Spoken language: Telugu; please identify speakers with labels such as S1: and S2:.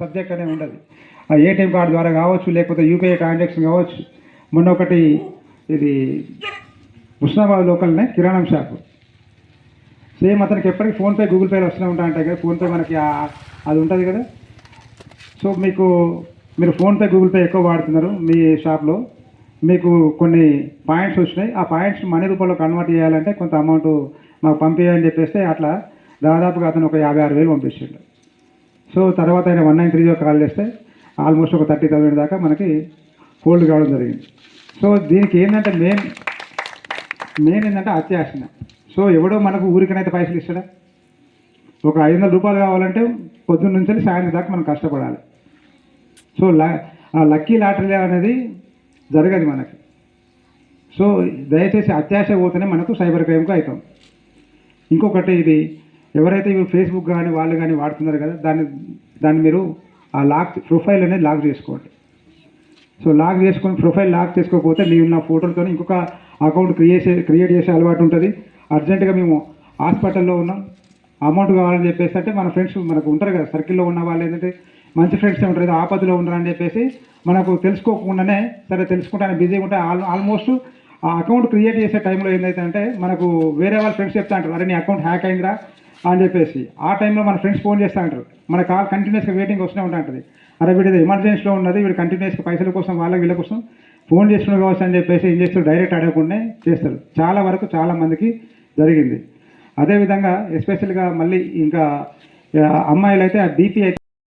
S1: సబ్జెక్ట్ అనేది ఉండదు. ఆ ఏటీఎం కార్డు ద్వారా కావచ్చు లేకపోతే యూపీఐ ట్రాన్సాక్షన్ కావచ్చు. మొన్న ఒకటి ఇది హుస్నాబాద్ లోకల్నే కిరాణం షాప్. సేమ్ అతనికి ఎప్పటికీ ఫోన్పే గూగుల్ పేలు వస్తూనే ఉంటా ఉంటాయి కదా ఫోన్పే మనకి అది ఉంటుంది కదా. సో మీకు మీరు ఫోన్పే గూగుల్ పే ఎక్కువ వాడుతున్నారు మీ షాప్లో. మీకు కొన్ని పాయింట్స్ వచ్చినాయి. ఆ పాయింట్స్ మనీ రూపంలో కన్వర్ట్ చేయాలంటే కొంత అమౌంట్ మాకు పంపించని చెప్పేస్తే అట్లా దాదాపుగా అతను ఒక యాభై ఆరు వేలు పంపించాడు సో తర్వాత ఆయన one nine three zero call చేస్తే ఆల్మోస్ట్ ఒక థర్టీ థౌసండ్ దాకా మనకి హోల్డ్ కావడం జరిగింది. సో దీనికి ఏంటంటే మెయిన్ మెయిన్ ఏంటంటే అత్యాశన. సో ఎవడో మనకు ఊరికనైతే పైసలు ఇస్తాడా? ఒక ఐదు వందల రూపాయలు కావాలంటే పొద్దున్న నుంచి సాయంత్రం దాకా మనం కష్టపడాలి. సో లా ఆ లక్కీ లాటరీ అనేది జరగదు మనకి. సో దయచేసి అత్యాశ పోతేనే మనకు సైబర్ క్రైమ్కి అవుతాం. ఇంకొకటి ఇది ఎవరైతే ఇవి ఫేస్బుక్ కానీ వాళ్ళు కానీ వాడుతున్నారు కదా దాన్ని దాన్ని మీరు ఆ లాక్ ప్రొఫైల్ అనేది లాక్ చేసుకోండి. సో లాక్ చేసుకొని ప్రొఫైల్ లాక్ చేసుకోకపోతే నీవు నా ఫోటోలతో ఇంకొక అకౌంట్ క్రియేట్ క్రియేట్ చేసే అలవాటు ఉంటుంది. అర్జెంటుగా మేము హాస్పిటల్లో ఉన్నాం. అమౌంట్ కావాలని చెప్పేసి అంటే మన ఫ్రెండ్స్ మనకు ఉంటారు కదా సర్కిల్లో ఉన్న వాళ్ళు ఏంటంటే మంచి ఫ్రెండ్స్ ఉంటారు ఏదో ఆపదలో ఉన్నారని చెప్పేసి మనకు తెలుసుకోకుండానే సరే తెలుసుకుంటానే బిజీగా ఉంటే ఆల్ ఆల్మోస్ట్ ఆ అకౌంట్ క్రియేట్ చేసే టైంలో ఏదైతే అంటే మనకు వేరే వాళ్ళ ఫ్రెండ్స్ చెప్తా అంటారు అరే నీ అకౌంట్ హ్యాక్ అయిందిరా అని చెప్పేసి. ఆ టైంలో మన ఫ్రెండ్స్ ఫోన్ చేస్తూ ఉంటారు మన కాల్ కంటిన్యూస్గా వెయిటింగ్ వస్తూనే ఉంటుంది అరే వీడిది ఎమర్జెన్సీలో ఉన్నది వీడు కంటిన్యూస్గా పైసల కోసం వాళ్ళ వీళ్ళ కోసం ఫోన్ చేసుకుని కావచ్చు అని చెప్పేసి ఏం చేస్తారు? డైరెక్ట్ అడగకుండా చేస్తారు. చాలా వరకు చాలా మందికి జరిగింది. అదేవిధంగా ఎస్పెషల్గా మళ్ళీ ఇంకా అమ్మాయిలు అయితే ఆ డీపీ